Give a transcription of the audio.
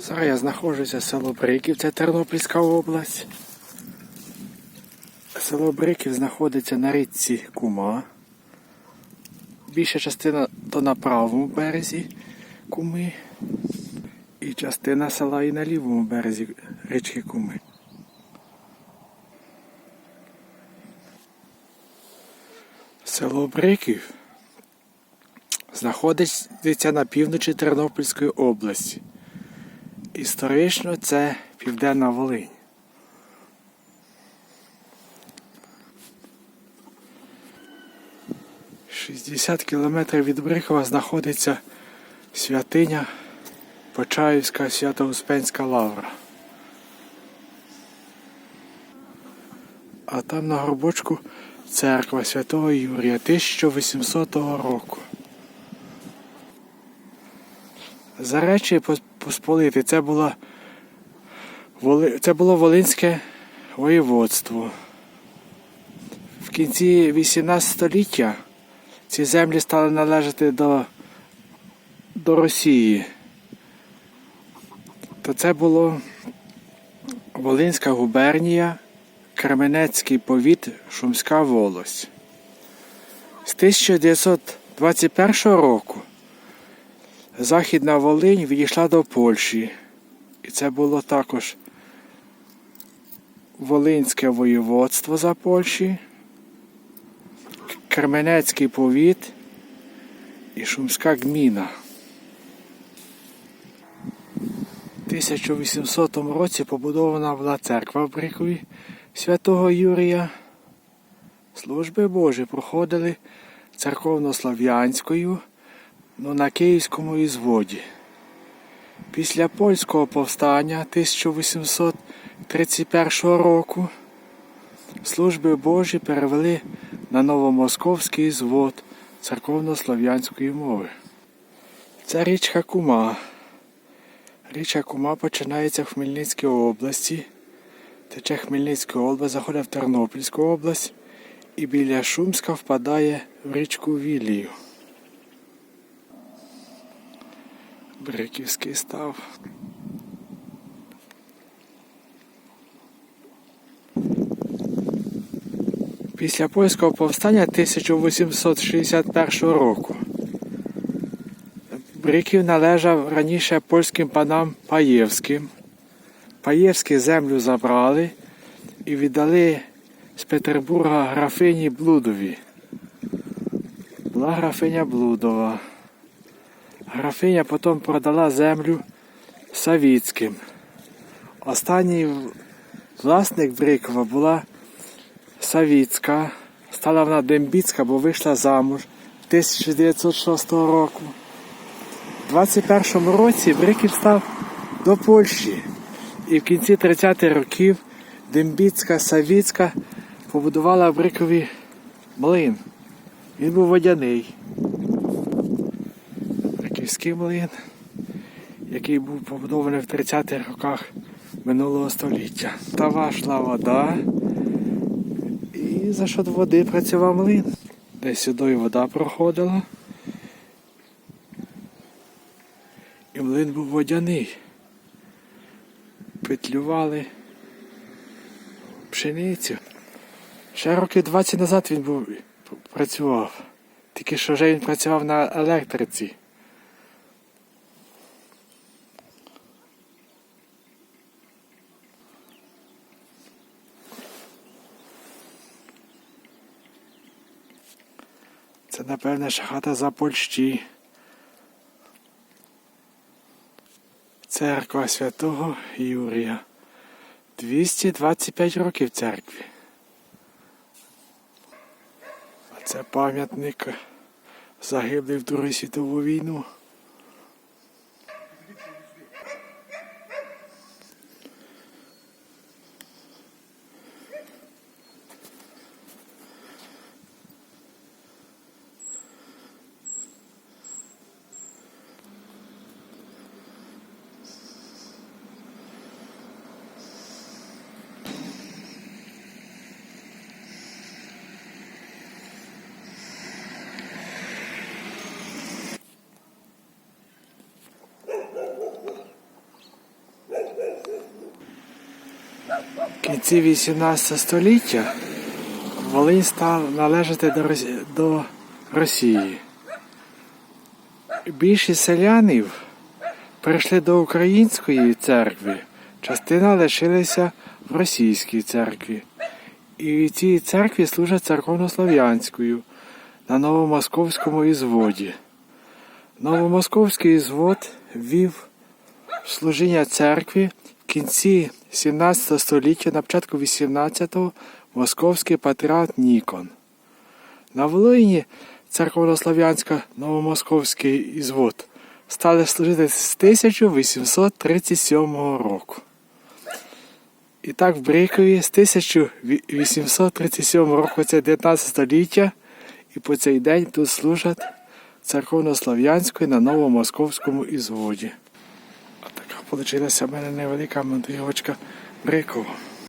Зараз я знаходжуся село Бриків, це Тернопільська область. Село Бриків знаходиться на річці Кума. Більша частина то на правому березі Куми. І частина села і на лівому березі річки Куми. Село Бриків знаходиться на півночі Тернопільської області. Історично це Південна Волинь. Шістдесят кілометрів від Брикова знаходиться святиня Почаївська Свято-Успенська лавра. А там на горбочку церква святого Юрія 1800 року. За речі Посполити це було, це було Волинське воєводство. В кінці 18 століття ці землі стали належати до, до Росії. То це було Волинська губернія, Кременецький повіт, Шумська волость. З 1921 року Західна Волинь відійшла до Польщі. І це було також Волинське воєводство за Польщі, Кременецький повіт і Шумська гміна. У 1800 році побудована була церква в Брикові святого Юрія. Служби Божі проходили церковнослав'янською ну, на Київському ізводі. Після польського повстання 1831 року служби Божі перевели на новомосковський звод церковнослов'янської мови. Це річка Кума. Річка Кума починається в Хмельницькій області. Тече Хмельницька область, заходить в Тернопільську область і біля Шумська впадає в річку Вілію. Бриківський став. Після польського повстання 1861 року Бриків належав раніше польським панам Паєвським. Паєвські землю забрали і віддали з Петербурга графині Блудові. Була графиня Блудова. Графиня потім продала землю Савіцьким. Останній власник Брикова була Савіцька. Стала вона Дембіцька, бо вийшла замуж 1906 року. У 21 році Бриків став до Польщі. І в кінці 30-х років Дембіцька Савіцька побудувала Брикові млин. Він був водяний. Бриківський млин, який був побудований в 30-х роках минулого століття. Тава йшла вода, і за що води працював млин. Десь сюди вода проходила. І млин був водяний. Петлювали пшеницю. Ще років 20 назад він був працював. Тільки що вже він працював на електриці. Це, напевне, ж хата за Польщі. Церква святого Юрія. 225 років церкві. А це пам'ятник загиблий в Другу світову війну. Кінці 18 століття Волинь став належати до, до Росії. Більшість селянів прийшли до української церкви, частина лишилася в російській церкві. І в цій церкві служать церковнослов'янською на Новомосковському ізводі. Новомосковський ізвод ввів служіння церкві в кінці 17 століття, на початку 18-го московський патріарх Нікон. На Волині церковнослов'янська Новомосковський ізвод стали служити з 1837 року. І так в Брикові з 1837 року, це 19 століття, і по цей день тут служать церковнослов'янською на Новомосковському ізводі. Вийшла в мене невелика мандрівочка Брикова.